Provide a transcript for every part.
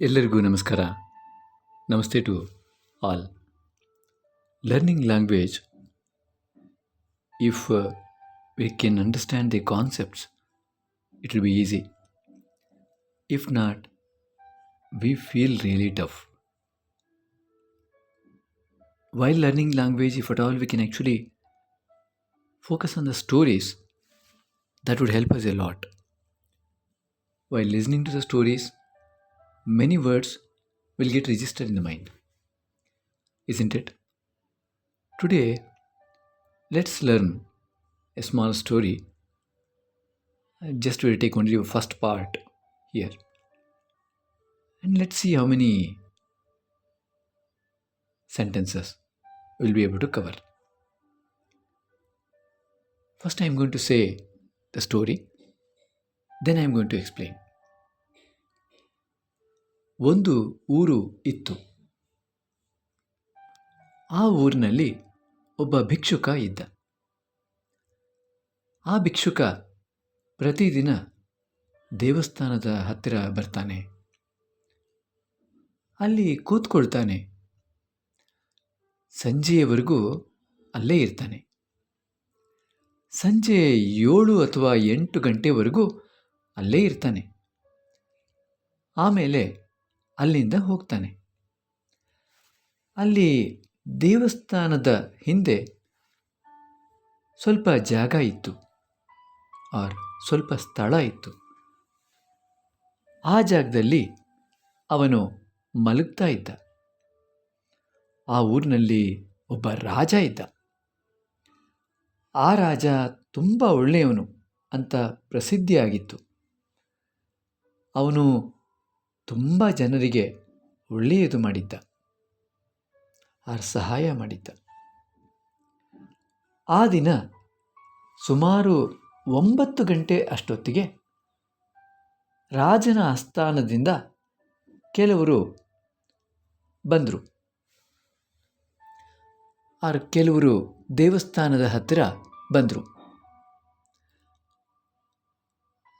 ಎಲ್ಲರಿಗೂ ನಮಸ್ಕಾರ ನಮಸ್ತೆ to all learning language if we can understand the concepts it will be easy if not we feel really tough while learning language if at all we can actually focus on the stories that would help us a lot while listening to the stories many words will get registered in the mind isn't it today let's learn a small story just will take only the first part here and let's see how many sentences we'll be able to cover. First, I'm going to say the story, then I'm going to explain. ಒಂದು ಊರು ಇತ್ತು. ಆ ಊರಿನಲ್ಲಿ ಒಬ್ಬ ಭಿಕ್ಷುಕ ಇದ್ದ. ಆ ಭಿಕ್ಷುಕ ಪ್ರತಿದಿನ ದೇವಸ್ಥಾನದ ಹತ್ತಿರ ಬರ್ತಾನೆ. ಅಲ್ಲಿ ಕೂತ್ಕೊಳ್ತಾನೆ. ಸಂಜೆಯವರೆಗೂ ಅಲ್ಲೇ ಇರ್ತಾನೆ. ಸಂಜೆ ಏಳು ಅಥವಾ ಎಂಟು ಗಂಟೆವರೆಗೂ ಅಲ್ಲೇ ಇರ್ತಾನೆ. ಆಮೇಲೆ ಅಲ್ಲಿಂದ ಹೋಗ್ತಾನೆ. ಅಲ್ಲಿ ದೇವಸ್ಥಾನದ ಹಿಂದೆ ಸ್ವಲ್ಪ ಜಾಗ ಇತ್ತು. ಆರ್ ಸ್ವಲ್ಪ ಸ್ಥಳ ಇತ್ತು. ಆ ಜಾಗದಲ್ಲಿ ಅವನು ಮಲಗ್ತಾ ಇದ್ದ. ಆ ಊರಿನಲ್ಲಿ ಒಬ್ಬ ರಾಜ ಇದ್ದ. ಆ ರಾಜ ತುಂಬ ಒಳ್ಳೆಯವನು ಅಂತ ಪ್ರಸಿದ್ಧಿಯಾಗಿತ್ತು. ಅವನು ತುಂಬ ಜನರಿಗೆ ಒಳ್ಳೆಯದು ಮಾಡಿದ್ದ. ಆ ಸಹಾಯ ಮಾಡಿದ್ದ. ಆ ದಿನ ಸುಮಾರು ಒಂಬತ್ತು ಗಂಟೆ ಅಷ್ಟೊತ್ತಿಗೆ ರಾಜನ ಆಸ್ಥಾನದಿಂದ ಕೆಲವರು ಬಂದರು. ಆರ್ ಕೆಲವರು ದೇವಸ್ಥಾನದ ಹತ್ತಿರ ಬಂದರು.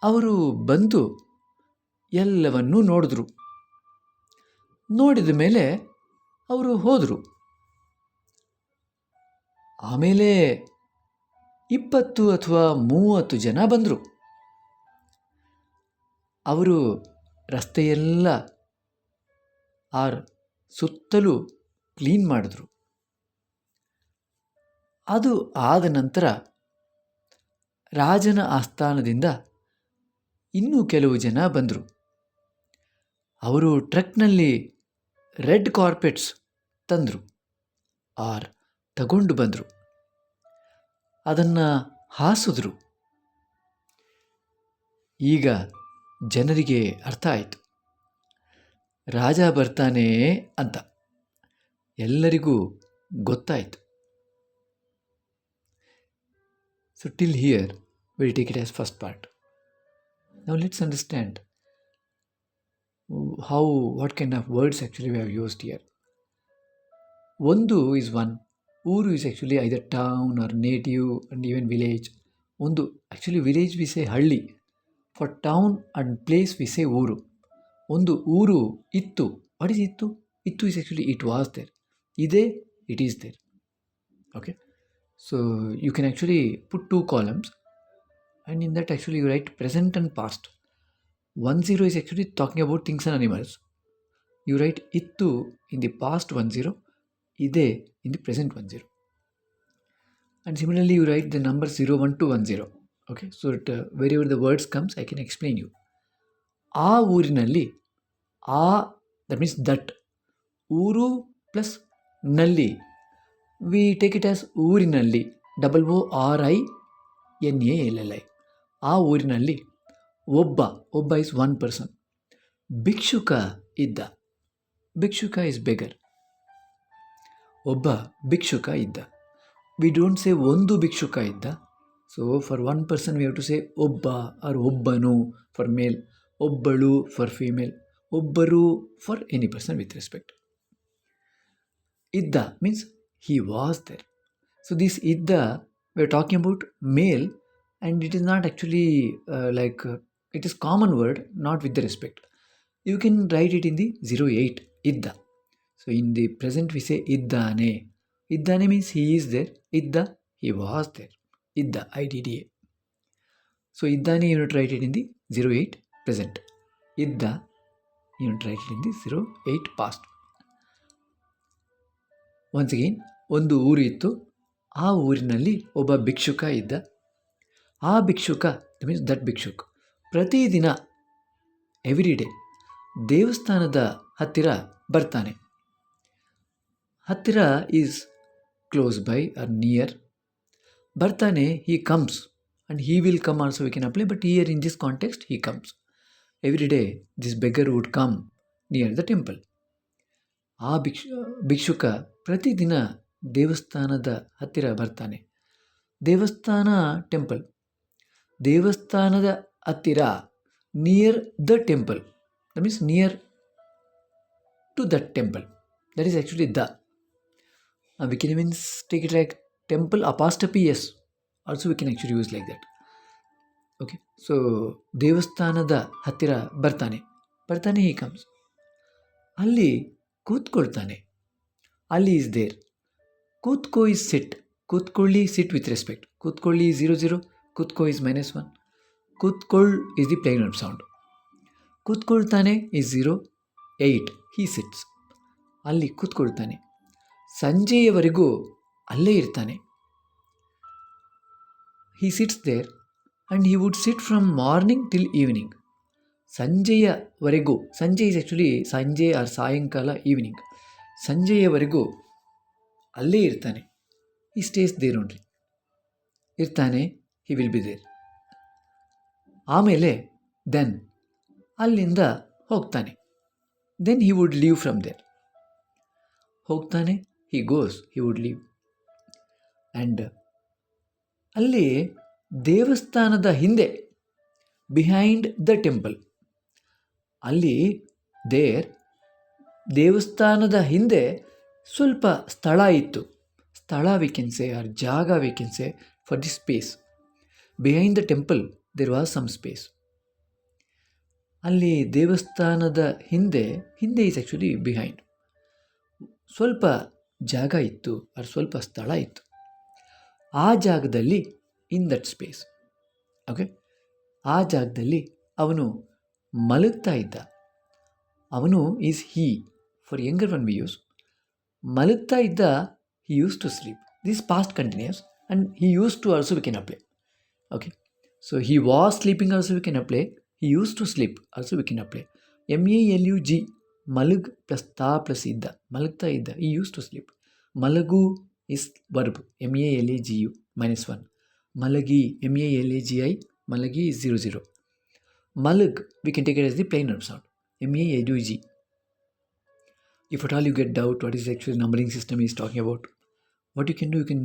ಅವರು ಬಂದು ಎಲ್ಲವನ್ನೂ ನೋಡಿದ್ರು. ನೋಡಿದ ಮೇಲೆ ಅವರು ಹೋದರು. ಆಮೇಲೆ ಇಪ್ಪತ್ತು ಅಥವಾ ಮೂವತ್ತು ಜನ ಬಂದರು. ಅವರು ರಸ್ತೆಯೆಲ್ಲ ಆರ್ ಸುತ್ತಲೂ ಕ್ಲೀನ್ ಮಾಡಿದ್ರು. ಅದು ಆದ ನಂತರ ರಾಜನ ಆಸ್ಥಾನದಿಂದ ಇನ್ನೂ ಕೆಲವು ಜನ ಬಂದರು. ಅವರು ಟ್ರಕ್ನಲ್ಲಿ ರೆಡ್ ಕಾರ್ಪೆಟ್ಸ್ ತಂದರು, ಆರ್ ತಗೊಂಡು ಬಂದರು. ಅದನ್ನು ಹಾಸಿದ್ರು. ಈಗ ಜನರಿಗೆ ಅರ್ಥ ಆಯಿತು. ರಾಜ ಬರ್ತಾನೆ ಅಂತ ಎಲ್ಲರಿಗೂ ಗೊತ್ತಾಯಿತು. So till here will take it as first part now let's understand how what kind of words actually we have used here ಒಂದು ಇಸ್ ಒನ್ ಊರು is actually either town or native and even village ಒಂದು actually village wise ಹಳ್ಳಿ for town and place wise ಊರು ಒಂದು ಊರು ಇತ್ತು what is ಇತ್ತು ಇತ್ತು is actually it was there ಇದೆ it is there okay so you can actually put two columns and in that actually you write present and past One zero is actually talking about things and animals. You write ittu in the past one zero, ide in the present one zero. And similarly you write the number zero one to one zero. Okay, so it, uh, wherever the words comes, I can explain you. ಆ ಊರಿನಲ್ಲಿ ಆ that means that ಊರು plus ನಲ್ಲಿ we take it as ಊರಿನಲ್ಲಿ double O R I N A L L I ಆ ಊರಿನಲ್ಲಿ ಒಬ್ಬ ಒಬ್ಬ ಇಸ್ ಒನ್ ಪರ್ಸನ್ ಭಿಕ್ಷುಕ ಇದ್ದ. ಭಿಕ್ಷುಕ ಇಸ್ ಬೆಗರ್ ಒಬ್ಬ ಭಿಕ್ಷುಕ ಇದ್ದ. ವಿ ಡೋಂಟ್ ಸೇ ಒಂದು ಭಿಕ್ಷುಕ ಇದ್ದ. So for one person we have to say ಒಬ್ಬ ಆರ್ ಒಬ್ಬನು ಫಾರ್ ಮೇಲ್ ಒಬ್ಬಳು ಫಾರ್ ಫೀಮೇಲ್ ಒಬ್ಬರು for any person with respect ಇದ್ದ means he was there. So this idda we're talking about male and it is not actually uh, like uh, it is common word, not with the respect. Zero eight ಇದ್ದ so in the present we say ಇದ್ದಾನೆ ಇದ್ದಾನೆ means he is there ಇದ್ದ he was there ಇದ್ದ I D D A so ಇದ್ದಾನೆ unit right it in the zero eight present ಇದ್ದ unit right it in the zero eight past once again ಒಂದು ಊರು ಇತ್ತು. ಆ ಊರಿನಲ್ಲಿ ಒಬ್ಬ ಭಿಕ್ಷುಕ ಇದ್ದ. ಆ ಭಿಕ್ಷುಕ ಮೀನ್ಸ್ ದಟ್ ಭಿಕ್ಷುಕ್. ಪ್ರತಿದಿನ ಎವ್ರಿ ಡೇ ದೇವಸ್ಥಾನದ ಹತ್ತಿರ ಬರ್ತಾನೆ. ಹತ್ತಿರ is close by or near ಬರ್ತಾನೆ he comes and he will come also we can apply but here in this context he comes every day this beggar would come near the temple ಆ ಭಿಕ್ಷು, ಭಿಕ್ಷುಕ ಪ್ರತಿದಿನ ದೇವಸ್ಥಾನದ ಹತ್ತಿರ ಬರ್ತಾನೆ. ದೇವಸ್ಥಾನ temple ದೇವಸ್ಥಾನದ ಹತ್ತಿರ near the temple that means near to the temple that is actually the we can means take it like temple apostrophe S also we can actually use like that okay so ದೇವಸ್ಥಾನದ ಹತ್ತಿರ ಬರ್ತಾನೆ. ಬರ್ತಾನೆ he comes ಅಲ್ಲಿ ಕೂತ್ಕೊಳ್ತಾನೆ. ಅಲ್ಲಿ is there ಕೂತ್ಕೋ is sit ಕೂತ್ಕೊಳ್ಳಿ sit with respect ಕೂತ್ಕೊಳ್ಳಿ ಝೀರೋ ಝೀರೋ ಕೂತ್ಕೋ is minus one ಕೂತ್ಕೊಳ್ಳ್ is the plane of sound ಕೂತ್ಕೊಳ್ತಾನೆ is zero eight he sits ಅಲ್ಲಿ ಕೂತ್ಕೊಳ್ತಾನೆ. ಸಂಜೆಯವರೆಗೂ ಅಲ್ಲೇ ಇರ್ತಾನೆ. He sits there and he would sit from morning till evening ಸಂಜೆಯವರೆಗೂ, ಸಂಜೆ is actually ಸಂಜೆ or ಸಾಯಂಕಾಲ ಈವ್ನಿಂಗ್ ಸಂಜೆಯವರೆಗೂ ಅಲ್ಲೇ ಇರ್ತಾನೆ. ಈ ಸ್ಟೇಸ್ ದೇರ್ ಓನ್ಲಿ ಇರ್ತಾನೆ ಹಿ ವಿಲ್ ಬಿ ದೇರ್ ಆಮೇಲೆ ದೆನ್ ಅಲ್ಲಿಂದ ಹೋಗ್ತಾನೆ. Then he would leave from there ಹೋಗ್ತಾನೆ he goes he would leave and ಅಲ್ಲಿ ದೇವಸ್ಥಾನದ ಹಿಂದೆ ಬಿಹೈಂಡ್ ದ ಟೆಂಪಲ್ ಅಲ್ಲಿ ದೇರ್ ದೇವಸ್ಥಾನದ ಹಿಂದೆ ಸ್ವಲ್ಪ ಸ್ಥಳ ಇತ್ತು. ಸ್ಥಳ ವೇಕೆನ್ಸೆ ಆರ್ ಜಾಗ vacancy for the space behind the temple there was some space ಅಲ್ಲಿ ದೇವಸ್ಥಾನದ ಹಿಂದೆ ಹಿಂದೆ ಈಸ್ ಆ್ಯಕ್ಚುಲಿ ಬಿಹೈಂಡ್ ಸ್ವಲ್ಪ ಜಾಗ ಇತ್ತು ಅದು ಸ್ವಲ್ಪ ಸ್ಥಳ ಇತ್ತು. ಆ ಜಾಗದಲ್ಲಿ ಇನ್ ದಟ್ ಸ್ಪೇಸ್ ಓಕೆ ಆ ಜಾಗದಲ್ಲಿ ಅವನು ಮಲಗ್ತಾ ಇದ್ದ. ಅವನು is he for younger one be use ಮಲಗ್ತಾ ಇದ್ದ he use to sleep this past continues and he use to also we can apply okay so he was sleeping also we can apply he use to sleep also we can apply M A L U G ಮಲಗ್ plus ತಾ plus ಇದ್ದ ಮಲಗ್ತಾ ಇದ್ದ he use to sleep ಮಲಗು is verb M A L A G U minus one ಮಲಗಿ M A L A G I ಮಲಗಿ is 0 0 malag we can take it as the plain verb sound m-a-l-u-g if at all you get doubt what is the actual numbering system is talking about what you can do you can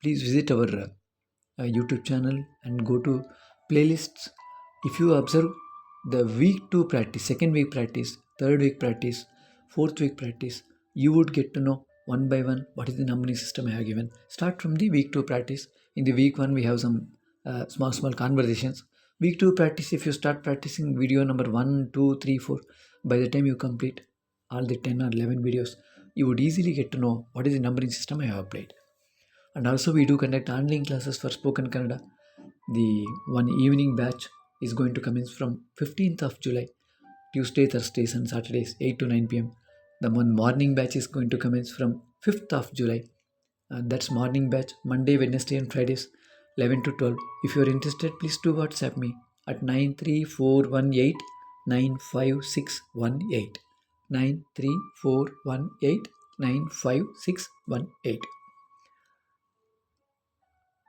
please visit our uh, uh, youtube channel and go to playlists. If you observe the week 2 practice second week practice third week practice fourth week practice you would get to know one by one what is the numbering system i have given. Start from the week 2 practice. In the week 1 we have some uh, small small conversations. Week 2 practice if you start practicing video number 1 2 3 4 by the time you complete all the 10 or 11 videos you would easily get to know what is the numbering system i have applied and also we do conduct online classes for spoken kannada. The one evening batch is going to commence from 15th of july tuesday thursdays and saturdays 8 to 9 pm the one morning batch is going to commence from 5th of july. Uh, that's morning batch monday wednesday and fridays 11 to 12 if you are interested please do whatsapp me at 93418 95618 93418 95618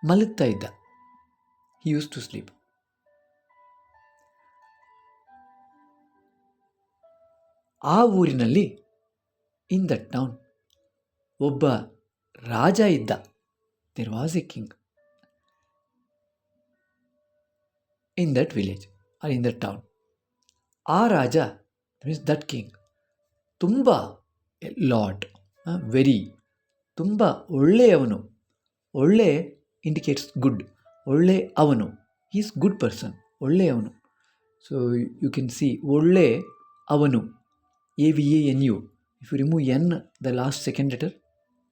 ಮಲಗ್ತಾ ಇದ್ದ. He use to sleep ಆ ಊರಿನಲ್ಲಿ in the town ಒಬ್ಬ ರಾಜ ಇದ್ದ. There was a king in that village or in that town ಆ ರಾಜ means that king ತುಂಬ ಲಾಟ್ ವೆರಿ ತುಂಬ ಒಳ್ಳೆಯವನು, ಒಳ್ಳೆ ಇಂಡಿಕೇಟ್ಸ್ ಗುಡ್ ಒಳ್ಳೆ ಅವನು. ಈಸ್ ಗುಡ್ ಪರ್ಸನ್ ಒಳ್ಳೆಯವನು ಸೊ ಯು ಕೆನ್ ಸಿ ಒಳ್ಳೆ ಅವನು. A V A N U if you remove N the last second letter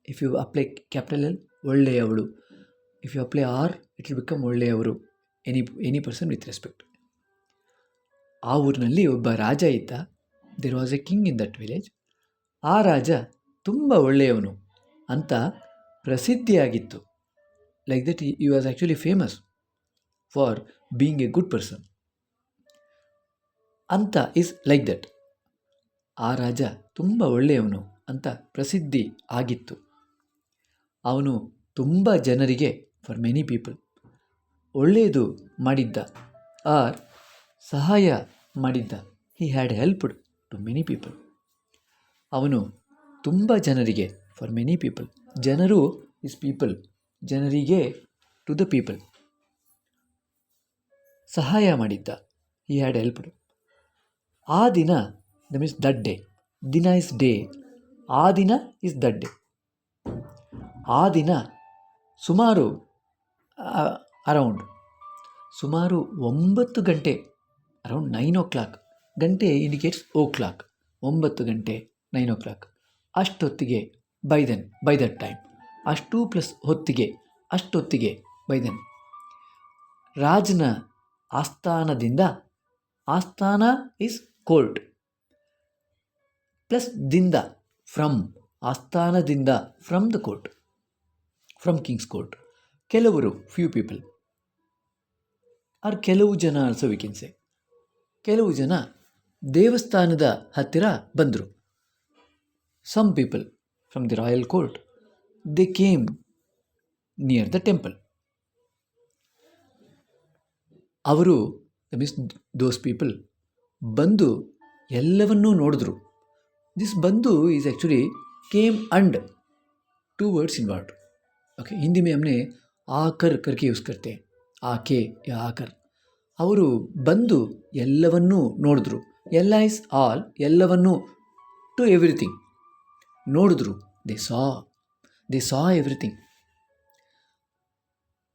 if you apply capital L ಒಳ್ಳೆಯವಳು if you apply R it will become ಒಳ್ಳೆಯವರು any any person with respect ಆ ಊರಿನಲ್ಲಿ ಒಬ್ಬ ರಾಜ ಇದ್ದ. There was a king in that village ಆ ರಾಜ ತುಂಬ ಒಳ್ಳೆಯವನು ಅಂತ ಪ್ರಸಿದ್ಧಿಯಾಗಿತ್ತು. Like he, you was actually famous for being a good person ಅಂತ ಇಸ್ ಲೈಕ್ ದಟ್ ಆ ರಾಜ ತುಂಬ ಒಳ್ಳೆಯವನು ಅಂತ ಪ್ರಸಿದ್ಧಿ ಆಗಿತ್ತು. ಅವನು ತುಂಬ ಜನರಿಗೆ ಫಾರ್ ಮೆನಿ ಪೀಪಲ್ ಒಳ್ಳೆಯದು ಮಾಡಿದ್ದ ಆರ್ ಸಹಾಯ ಮಾಡಿದ್ದ. He had helped to many people ಅವನು ತುಂಬ ಜನರಿಗೆ ಫಾರ್ ಮೆನಿ ಪೀಪಲ್ ಜನರು ಇಸ್ ಪೀಪಲ್ ಜನರಿಗೆ ಟು ದ ಪೀಪಲ್ ಸಹಾಯ ಮಾಡಿದ್ದ ಈ ಹ್ಯಾಡ್ ಹೆಲ್ಪ್ಡ್ ಆ ದಿನ ದ ಮೀನ್ಸ್ ದಟ್ ಡೇ ದಿನ ಇಸ್ ಡೇ ಆ ದಿನ ಇಸ್ ದಟ್ ಡೇ ಆ ದಿನ ಸುಮಾರು ಅರೌಂಡ್ ಸುಮಾರು ಒಂಬತ್ತು ಗಂಟೆ ಅರೌಂಡ್ ನೈನ್ ಓ ಕ್ಲಾಕ್ ಗಂಟೆ ಇಂಡಿಕೇಟ್ಸ್ ಓ ಕ್ಲಾಕ್ ಒಂಬತ್ತು ಗಂಟೆ ನೈನ್ ಓ ಕ್ಲಾಕ್ ಅಷ್ಟೊತ್ತಿಗೆ by then by that time ಅಷ್ಟು ಪ್ಲಸ್ ಹೊತ್ತಿಗೆ, ಅಷ್ಟೊತ್ತಿಗೆ ಬೈ ದೆನ್ ರಾಜನ ಆಸ್ಥಾನದಿಂದ, ಆಸ್ಥಾನ ಇಸ್ ಕೋರ್ಟ್ ಪ್ಲಸ್ ದಿಂದ from ಆಸ್ಥಾನದಿಂದ from the court from king's court ಕೆಲವರು ಫ್ಯೂ ಪೀಪಲ್ ಆರ್ ಕೆಲವು ಜನ ಆಲ್ಸೋ ವಿ ಕೆನ್ ಸೆ ಕೆಲವು ಜನ ದೇವಸ್ಥಾನದ ಹತ್ತಿರ ಬಂದರು. Some people from the royal court they came near the temple ಅವರು ಮೀನ್ಸ್ ದೋಸ್ ಪೀಪಲ್ ಬಂದು ಎಲ್ಲವನ್ನೂ ನೋಡಿದ್ರು ದಿಸ್ ಬಂದು is actually came and two words in word okay Hindi में हमने ಆಕರ್ ಕರ್ಕೆ ಯೂಸ್ करते हैं ಆಕೆ ಯಾ ಆಕರ್ ಅವರು ಬಂದು ಎಲ್ಲವನ್ನೂ ನೋಡಿದ್ರು ಎಲ್ಲ ಇಸ್ ಆಲ್ ಎಲ್ಲವನ್ನೂ ಟು ಎವ್ರಿಥಿಂಗ್ ನೋಡಿದ್ರು they saw they saw everything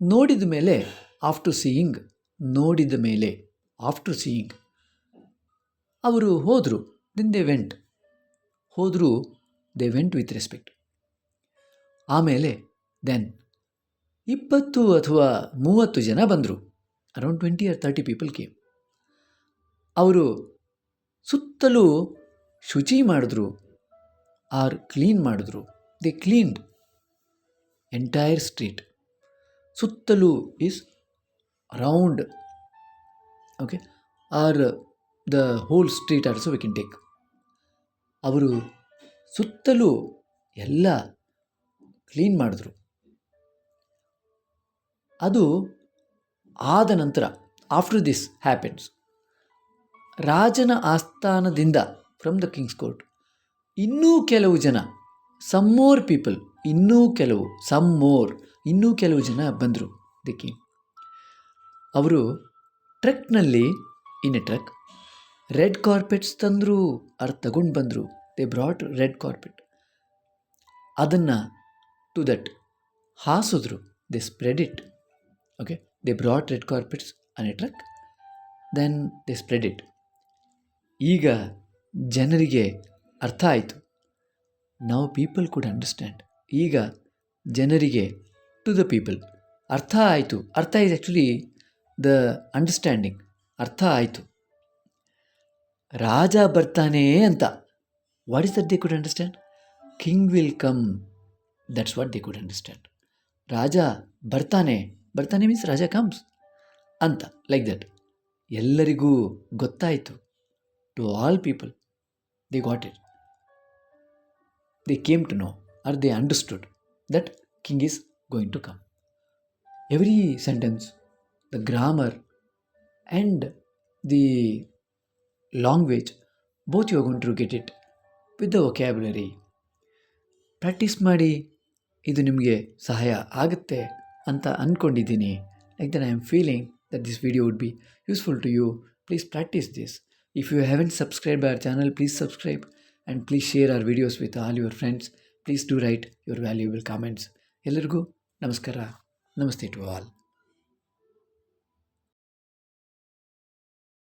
ನೋಡಿದ ಮೇಲೆ ಆಫ್ಟರ್ ಸೀಯಿಂಗ್ ನೋಡಿದ ಮೇಲೆ ಆಫ್ಟರ್ ಸೀಯಿಂಗ್ ಅವರು ಹೋದರು ದೆನ್ ದೇ ವೆಂಟ್ ಹೋದರೂ ದೇ ವೆಂಟ್ ವಿತ್ ರೆಸ್ಪೆಕ್ಟ್ ಆಮೇಲೆ ದೆನ್ ಇಪ್ಪತ್ತು ಅಥವಾ ಮೂವತ್ತು ಜನ ಬಂದರು. Around twenty or thirty people came ಅವರು ಸುತ್ತಲೂ ಶುಚಿ ಮಾಡಿದ್ರು ಆರ್ ಕ್ಲೀನ್ ಮಾಡಿದ್ರು. They cleaned entire street. ಸುತ್ತಲೂ is round okay or the whole street also we can take ಅವರು ಸುತ್ತಲೂ ಎಲ್ಲ ಕ್ಲೀನ್ ಮಾಡಿದ್ರು. ಅದು ಆದ ನಂತರ ಆಫ್ಟರ್ ದಿಸ್ ಹ್ಯಾಪನ್ಸ್ ರಾಜನ ಆಸ್ಥಾನದಿಂದ ಫ್ರಮ್ ದ ಕಿಂಗ್ಸ್ ಕೋರ್ಟ್ ಇನ್ನೂ ಕೆಲವು ಜನ ಸಮ್ ಮೋರ್ ಪೀಪಲ್ ಇನ್ನೂ ಕೆಲವು ಸಮ್ ಮೋರ್ ಇನ್ನೂ ಕೆಲವು ಜನ ಬಂದರು ದಿ ಕಿಂಗ್ ಅವರು ಟ್ರಕ್ನಲ್ಲಿ, in a truck, red carpets ತಂದರು, ಅವ್ರು ತಗೊಂಡು ಬಂದರು. They brought red carpet. ಅದನ್ನು to that ಹಾಸಿದ್ರು. They spread it okay they brought red carpets on a truck then they spread it ಈಗ ಜನರಿಗೆ ಅರ್ಥ ಆಯಿತು. ನಾವು ಪೀಪಲ್ ಕುಡ್ ಅಂಡರ್ಸ್ಟ್ಯಾಂಡ್ ಈಗ ಜನರಿಗೆ ಟು ದ ಪೀಪಲ್ ಅರ್ಥ ಆಯಿತು. ಅರ್ಥ ಇಸ್ ಆ್ಯಕ್ಚುಲಿ ದ ಅಂಡರ್ಸ್ಟ್ಯಾಂಡಿಂಗ್ ಅರ್ಥ ಆಯಿತು. ರಾಜ ಬರ್ತಾನೆ ಅಂತ. What is that they could understand king will come that's what they could understand ರಾಜ ಬರ್ತಾನೆ. ಬರ್ತಾನೆ ಮೀನ್ಸ್ ರಾಜ ಕಮ್ಸ್ ಅಂತ. ಲೈಕ್ ದಟ್ ಎಲ್ಲರಿಗೂ ಗೊತ್ತಾಯಿತು. To all people they got it they came to know or they understood that king is going to come every sentence the grammar and the language both you are going to get it with the vocabulary practice ಮಾಡಿ, ಇದು ನಿಮಗೆ ಸಹಾಯ ಆಗುತ್ತೆ ಅಂತ ಅಂದ್ಕೊಂಡಿದ್ದೀನಿ like that I am feeling that this video would be useful to you please practice this if you haven't subscribe our channel please subscribe and please share our videos with all your friends please do write your valuable comments ಎಲ್ಲರಿಗೂ ನಮಸ್ಕಾರ. ನಮಸ್ತೆ to all